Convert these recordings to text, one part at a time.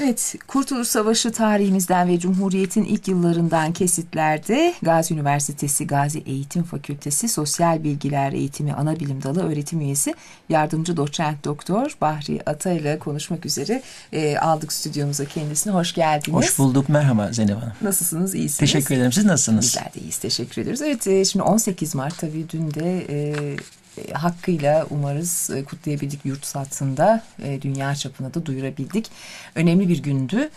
Evet, Kurtuluş Savaşı tarihimizden ve Cumhuriyet'in ilk yıllarından kesitlerde Gazi Üniversitesi Gazi Eğitim Fakültesi Sosyal Bilgiler Eğitimi Anabilim Dalı öğretim üyesi yardımcı doçent doktor Bahri Ata ile konuşmak üzere e, aldık stüdyomuza kendisini. Hoş geldiniz. Hoş bulduk. Merhaba Zeynep Hanım. Nasılsınız? İyisiniz? Teşekkür ederim. Siz nasılsınız? Bizler de iyiyiz. Teşekkür ederiz. Evet, e, şimdi 18 Mart tabii dün de e, hakkıyla umarız e, kutlayabildik yurt satında e, dünya çapına da duyurabildik. Önemli bir gündü.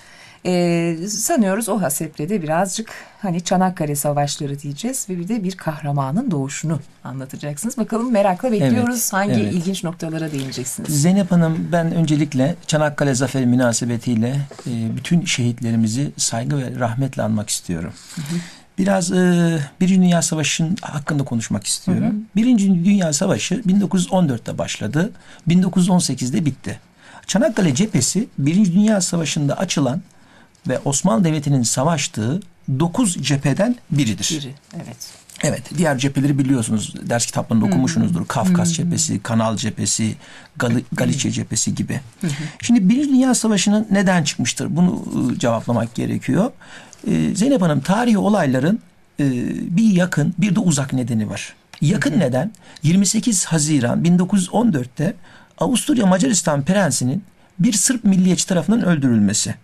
Ee, sanıyoruz o haseple de birazcık hani Çanakkale Savaşları diyeceğiz ve bir de bir kahramanın doğuşunu anlatacaksınız. Bakalım merakla bekliyoruz. Evet, Hangi evet. ilginç noktalara değineceksiniz? Zeynep Hanım ben öncelikle Çanakkale Zaferi münasebetiyle e, bütün şehitlerimizi saygı ve rahmetle anmak istiyorum. Hı hı. Biraz e, Birinci Dünya Savaşı'nın hakkında konuşmak istiyorum. Hı hı. Birinci Dünya Savaşı 1914'te başladı. 1918'de bitti. Çanakkale cephesi Birinci Dünya Savaşı'nda açılan ve Osmanlı Devleti'nin savaştığı dokuz cepheden biridir. Biri, evet. Evet, diğer cepheleri biliyorsunuz. Ders kitaplarında hmm. okumuşsunuzdur. Kafkas hmm. cephesi, Kanal cephesi, Gal Galicia cephesi gibi. Hmm. Şimdi Birinci Dünya Savaşı'nın neden çıkmıştır? Bunu ıı, cevaplamak gerekiyor. Ee, Zeynep Hanım tarihi olayların e, bir yakın bir de uzak nedeni var. Yakın neden 28 Haziran 1914'te Avusturya Macaristan prensinin bir Sırp milliyetçi tarafından öldürülmesi.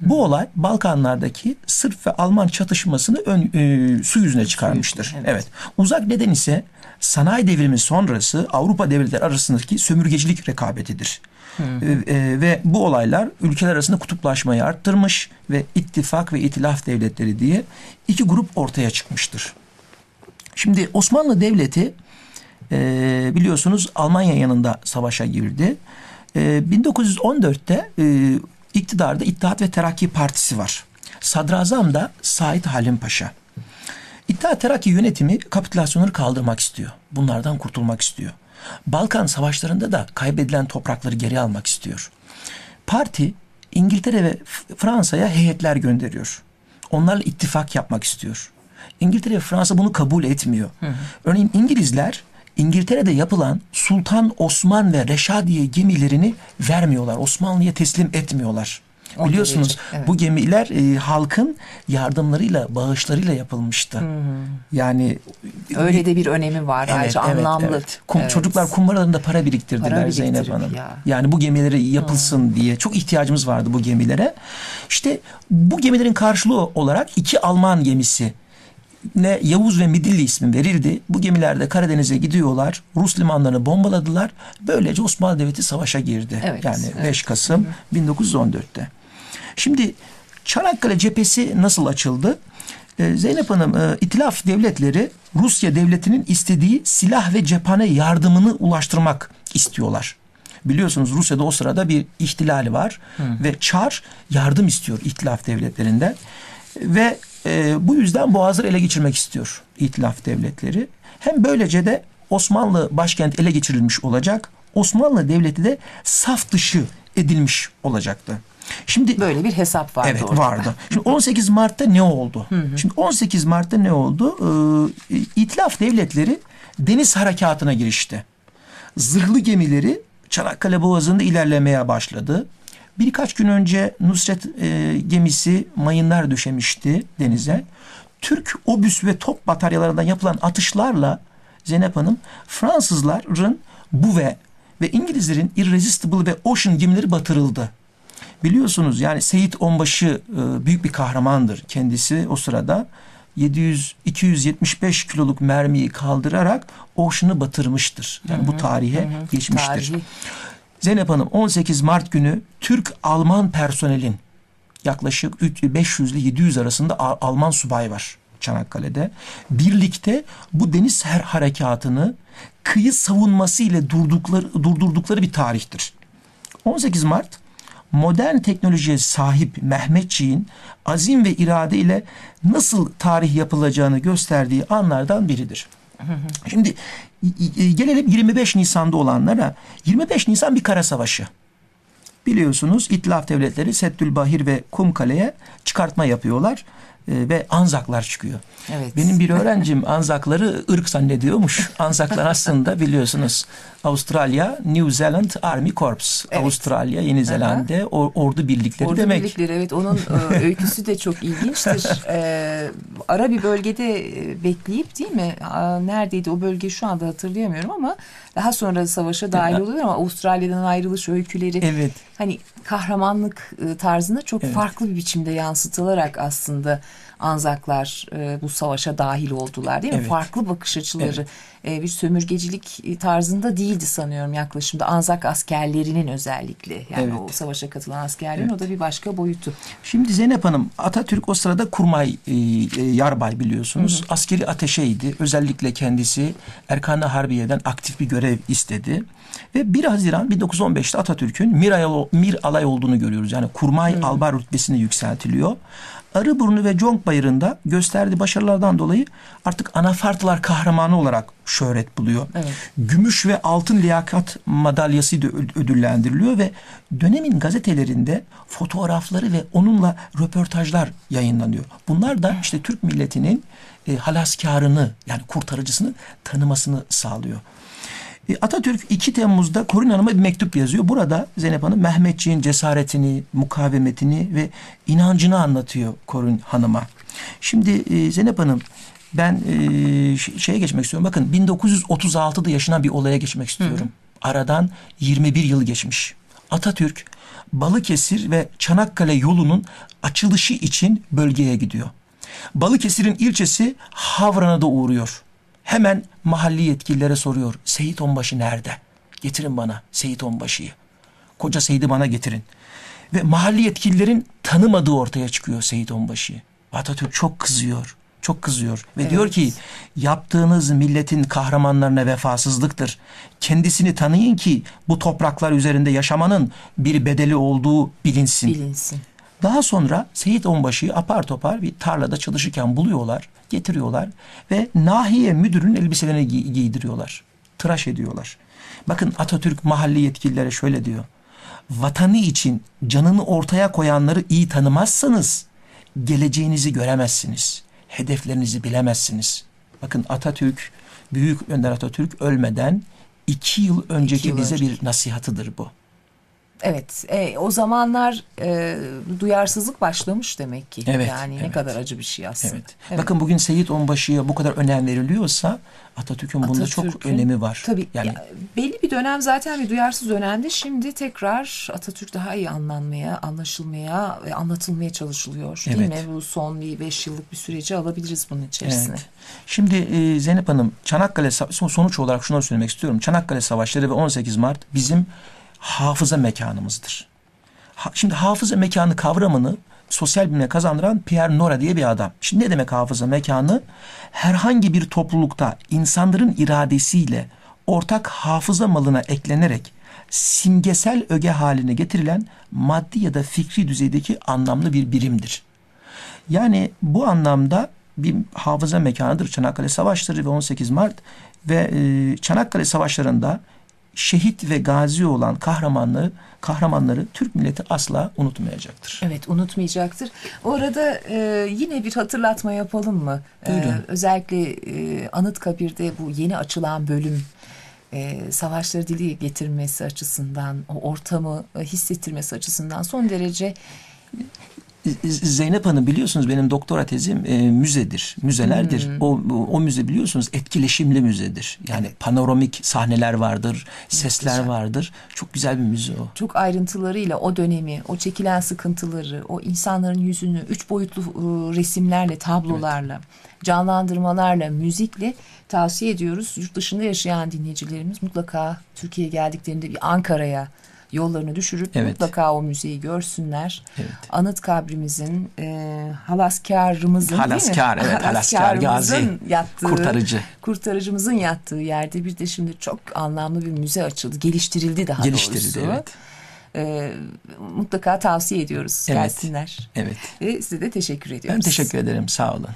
Bu olay Balkanlardaki Sırp ve Alman çatışmasını ön, e, su yüzüne çıkarmıştır. Evet. evet. Uzak neden ise sanayi devrimi sonrası Avrupa devletleri arasındaki sömürgecilik rekabetidir. Hı E, ve bu olaylar ülkeler arasında kutuplaşmayı arttırmış ve ittifak ve itilaf devletleri diye iki grup ortaya çıkmıştır. Şimdi Osmanlı Devleti e, biliyorsunuz Almanya yanında savaşa girdi. E, 1914'te e, iktidarda İttihat ve Terakki Partisi var. Sadrazam da Said Halim Paşa. İttihat Terakki yönetimi kapitülasyonları kaldırmak istiyor. Bunlardan kurtulmak istiyor. Balkan savaşlarında da kaybedilen toprakları geri almak istiyor. Parti İngiltere ve Fransa'ya heyetler gönderiyor. Onlarla ittifak yapmak istiyor. İngiltere ve Fransa bunu kabul etmiyor. Hı hı. Örneğin İngilizler İngiltere'de yapılan Sultan Osman ve Reşadiye gemilerini vermiyorlar. Osmanlı'ya teslim etmiyorlar. O Biliyorsunuz gelecek, evet. bu gemiler e, halkın yardımlarıyla, bağışlarıyla yapılmıştı. Hı hı. Yani öyle de bir önemi var evet, ayrıca evet, anlamlı. Evet. Kum, evet. Çocuklar kumbarlarında para biriktirdiler para Zeynep Hanım. Ya. Yani bu gemileri yapılsın hı. diye çok ihtiyacımız vardı bu gemilere. İşte bu gemilerin karşılığı olarak iki Alman gemisi ne Yavuz ve Midilli ismi verildi. Bu gemilerde Karadeniz'e gidiyorlar. Rus limanlarını bombaladılar. Böylece Osmanlı Devleti savaşa girdi. Evet, yani evet. 5 Kasım Hı. 1914'te. Şimdi Çanakkale cephesi nasıl açıldı? Ee, Zeynep Hanım, e, itilaf devletleri Rusya devletinin istediği silah ve cephane yardımını ulaştırmak istiyorlar. Biliyorsunuz Rusya'da o sırada bir ihtilali var Hı. ve Çar yardım istiyor itilaf devletlerinden ve e, bu yüzden Boğaz'ı ele geçirmek istiyor itilaf devletleri. Hem böylece de Osmanlı başkent ele geçirilmiş olacak. Osmanlı devleti de saf dışı edilmiş olacaktı. Şimdi böyle bir hesap vardı Evet ortada. vardı. Şimdi 18 Mart'ta ne oldu? Hı hı. Şimdi 18 Mart'ta ne oldu? Ee, İtilaf devletleri deniz harekatına girişti. Zırhlı gemileri Çanakkale Boğazı'nda ilerlemeye başladı. Birkaç gün önce Nusret e, gemisi mayınlar düşemişti denize. Türk obüs ve top bataryalarından yapılan atışlarla Zeynep Hanım Fransızların Bouvet ve İngilizlerin Irresistible ve Ocean gemileri batırıldı. Biliyorsunuz yani Seyit Onbaşı e, büyük bir kahramandır kendisi o sırada. 700 275 kiloluk mermiyi kaldırarak Ocean'ı batırmıştır. Yani hı hı, bu tarihe hı, geçmiştir. Tarihi. Zeynep Hanım 18 Mart günü Türk-Alman personelin yaklaşık 500 ile 700 arasında Alman subay var Çanakkale'de. Birlikte bu deniz her harekatını kıyı savunması ile durdukları, durdurdukları bir tarihtir. 18 Mart modern teknolojiye sahip Mehmetçiğin azim ve irade ile nasıl tarih yapılacağını gösterdiği anlardan biridir. Şimdi gelelim 25 Nisan'da olanlara. 25 Nisan bir kara savaşı. Biliyorsunuz İtilaf devletleri Seddülbahir ve Kumkale'ye çıkartma yapıyorlar ve Anzaklar çıkıyor. Evet. Benim bir öğrencim Anzakları ırk zannediyormuş. Anzaklar aslında biliyorsunuz Avustralya New Zealand Army Corps. Evet. Avustralya, Yeni Zelanda or- ordu birlikleri Ordu demek. birlikleri evet onun e, öyküsü de çok ilginçtir. E, ara bir bölgede e, bekleyip değil mi? Neredeydi o bölge şu anda hatırlayamıyorum ama daha sonra savaşa dahil Evet. oluyor ama Avustralya'dan ayrılış öyküleri Evet. hani kahramanlık e, tarzında çok Evet. farklı bir biçimde yansıtılarak aslında Anzaklar e, bu savaşa dahil oldular değil mi? Evet. Farklı bakış açıları e, bir sömürgecilik tarzında değildi sanıyorum yaklaşımda. Anzak askerlerinin özellikle yani Evet. o savaşa katılan askerlerin o da bir başka boyutu. Şimdi Zeynep Hanım Atatürk o sırada kurmay e, e, yarbay biliyorsunuz. Askeri ateşeydi. Özellikle kendisi Erkan-ı Harbiye'den aktif bir görev istedi. Ve 1 Haziran 1915'te Atatürk'ün Mir, Mir alay olduğunu görüyoruz. Yani kurmay albay rütbesine yükseltiliyor. Arıburnu ve Conk Bayırı'nda gösterdiği başarılardan dolayı artık anafartlar kahramanı olarak şöhret buluyor. Evet. Gümüş ve altın liyakat madalyası da ödüllendiriliyor ve dönemin gazetelerinde fotoğrafları ve onunla röportajlar yayınlanıyor. Bunlar da işte Türk milletinin e, halaskarını yani kurtarıcısını tanımasını sağlıyor. E, Atatürk 2 Temmuz'da Korun Hanım'a bir mektup yazıyor. Burada Zeynep Hanım Mehmetçiğin cesaretini, mukavemetini ve inancını anlatıyor Korun Hanım'a. Şimdi e, Zeynep Hanım ben e, şeye geçmek istiyorum. Bakın 1936'da yaşanan bir olaya geçmek istiyorum. Aradan 21 yıl geçmiş. Atatürk Balıkesir ve Çanakkale yolunun açılışı için bölgeye gidiyor. Balıkesir'in ilçesi Havran'a da uğruyor. Hemen mahalli yetkililere soruyor. Seyit Onbaşı nerede? Getirin bana Seyit Onbaşı'yı. Koca Seyit'i bana getirin. Ve mahalli yetkililerin tanımadığı ortaya çıkıyor Seyit Onbaşı'yı. Atatürk çok kızıyor. Çok kızıyor. Ve Evet. diyor ki yaptığınız milletin kahramanlarına vefasızlıktır. Kendisini tanıyın ki bu topraklar üzerinde yaşamanın bir bedeli olduğu bilinsin. Bilinsin. Daha sonra Seyit Onbaşı'yı apar topar bir tarlada çalışırken buluyorlar, getiriyorlar ve nahiye müdürün elbiselerini gi- giydiriyorlar. Tıraş ediyorlar. Bakın Atatürk mahalli yetkililere şöyle diyor. Vatanı için canını ortaya koyanları iyi tanımazsanız geleceğinizi göremezsiniz. Hedeflerinizi bilemezsiniz. Bakın Atatürk, Büyük Önder Atatürk ölmeden iki yıl önceki yıl bize önce. bir nasihatıdır bu. Evet, e, o zamanlar e, duyarsızlık başlamış demek ki. Evet, yani ne evet. kadar acı bir şey aslında. Evet. Bakın bugün Seyit Onbaşı'ya bu kadar önem veriliyorsa Atatürk'ün bunda çok önemi var. Tabii Yani ya, belli bir dönem zaten bir duyarsız dönemdi. Şimdi tekrar Atatürk daha iyi anlanmaya, anlaşılmaya ve anlatılmaya çalışılıyor. Değil Evet. mi? Bu son bir beş yıllık bir süreci alabiliriz bunun içerisine. Evet. Şimdi e, Zeynep Hanım Çanakkale sonuç olarak şunu söylemek istiyorum. Çanakkale Savaşları ve 18 Mart bizim hafıza mekanımızdır. Ha- şimdi hafıza mekanı kavramını sosyal bilime kazandıran Pierre Nora diye bir adam. Şimdi ne demek hafıza mekanı? Herhangi bir toplulukta insanların iradesiyle ortak hafıza malına eklenerek simgesel öge haline getirilen maddi ya da fikri düzeydeki anlamlı bir birimdir. Yani bu anlamda bir hafıza mekanıdır Çanakkale Savaşları ve 18 Mart ve e, Çanakkale Savaşları'nda şehit ve gazi olan kahramanları kahramanları Türk milleti asla unutmayacaktır. Evet unutmayacaktır. Orada e, yine bir hatırlatma yapalım mı? E, özellikle e, Anıtkabir'de bu yeni açılan bölüm e, savaşları dili getirmesi açısından, o ortamı e, hissettirmesi açısından son derece Zeynep Hanım biliyorsunuz benim doktora tezim e, müzedir, müzelerdir. O, o o müze biliyorsunuz etkileşimli müzedir. Yani panoramik sahneler vardır, sesler Muhteşem. vardır. Çok güzel bir müze o. çok ayrıntılarıyla o dönemi, o çekilen sıkıntıları, o insanların yüzünü üç boyutlu e, resimlerle, tablolarla, canlandırmalarla, müzikle tavsiye ediyoruz. Yurt dışında yaşayan dinleyicilerimiz mutlaka Türkiye'ye geldiklerinde bir Ankara'ya yollarını düşürüp Evet. mutlaka o müzeyi görsünler. Evet. Anıt kabrimizin, e, halaskarımızın değil mi? Evet, halaskar, gazi, yattığı, kurtarıcı. kurtarıcımızın yattığı yerde bir de şimdi çok anlamlı bir müze açıldı. Geliştirildi daha Geliştirildi, doğrusu. evet. Ee, mutlaka tavsiye ediyoruz. Evet. Gelsinler. Evet. Ve size de teşekkür ediyoruz. Ben teşekkür ederim. Sağ olun.